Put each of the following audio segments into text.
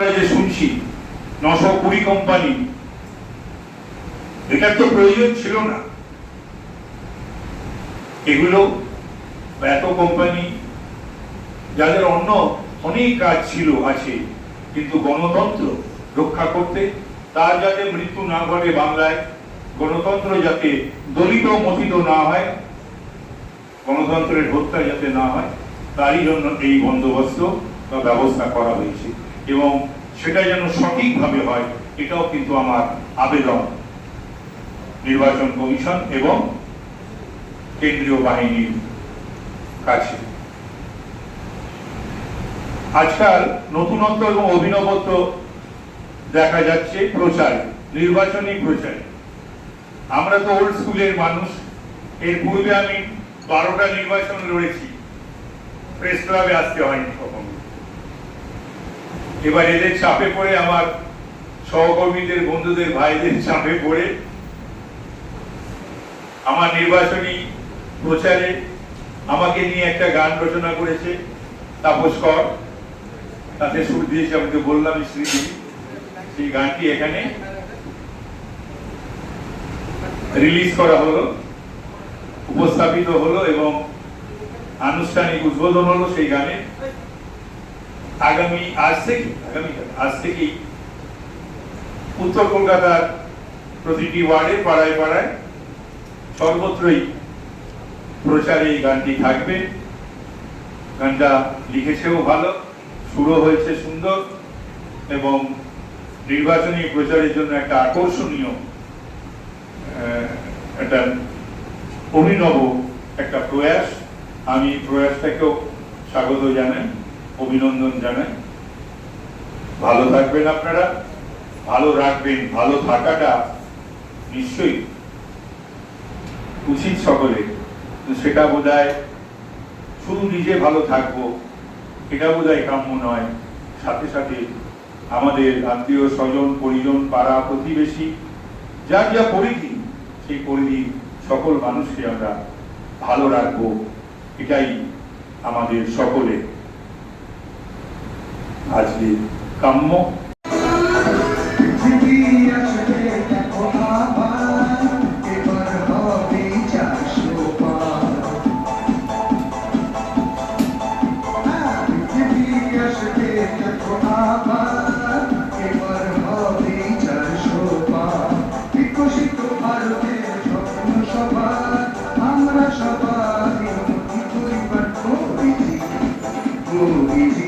যে শুনছি, নশো কুড়ি কোম্পানি এটার তো প্রয়োজন ছিল না। এগুলো এত কোম্পানি যাদের অন্য অনেক কাজ ছিল, আছে, কিন্তু গণতন্ত্র রক্ষা করতে, তার যাতে মৃত্যু না ঘটে বাংলায়, গণতন্ত্র যাতে দলিত মথিত না হয়, গণতন্ত্রের হত্যা যাতে না হয়, তারই জন্য এই বন্দোবস্ত বা ব্যবস্থা করা হয়েছে। এবং সেটা যেন সঠিকভাবে হয়, এটাও কিন্তু আমার আবেদন। নির্বাচন কমিশন এবং কেন্দ্রীয় বাহিনীর কাছে। আজকাল নতুনত্ব এবং অভিনবত্ব দেখা যাচ্ছে প্রচারে, নির্বাচনী প্রচারে। আমরা তো ওল্ড স্কুলের মানুষ। এর পূর্বে আমি বারোটা নির্বাচন লড়েছি। প্রেস ক্লাবে আসতে হয়নি কখনো। এবার এদের চাপে পড়ে আমার সহকর্মীদের, বন্ধুদের, ভাইদের চাপে পড়ে আমার নির্বাচনী প্রচারে আমাকে নিয়ে একটা গান রচনা করেছে তাপস কর। তাতে সুর দিয়েছে আমি তো বললাম স্মৃতি সেই গানটি এখানে রিলিজ করা হলো, উপস্থাপিত হলো এবং আনুষ্ঠানিক উদ্বোধন হলো সেই গানে। আগামী আজ থেকে, আগামী আজ থেকেই উত্তর কলকাতার প্রতিটি ওয়ার্ডে, পাড়ায় পাড়ায় সর্বত্রই প্রচারে এই গানটি থাকবে। গানটা লিখেছেও ভালো, সুরও হয়েছে সুন্দর, এবং নির্বাচনী প্রচারের জন্য একটা আকর্ষণীয় একটা অভিনব একটা প্রয়াস। আমি প্রয়াসটাকেও স্বাগত জানাই। অভিনন্দন জানাই। ভালো থাকবেন আপনারা, ভালো রাখবেন, ভালো থাকাটা নিশ্চয়ই উচিত সকলে সেটা বোধ শুধু নিজে ভালো থাকব, এটা বোধ কাম্য নয়। সাথে সাথে আমাদের আত্মীয় স্বজন, পরিজন, পাড়া, প্রতিবেশী, যা যা পরিধি, সেই পরিধি সকল মানুষকে আমরা ভালো রাখব। এটাই আমাদের সকলে আজকে কাম্য Ooh, easy.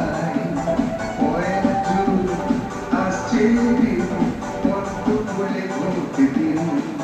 Thank you.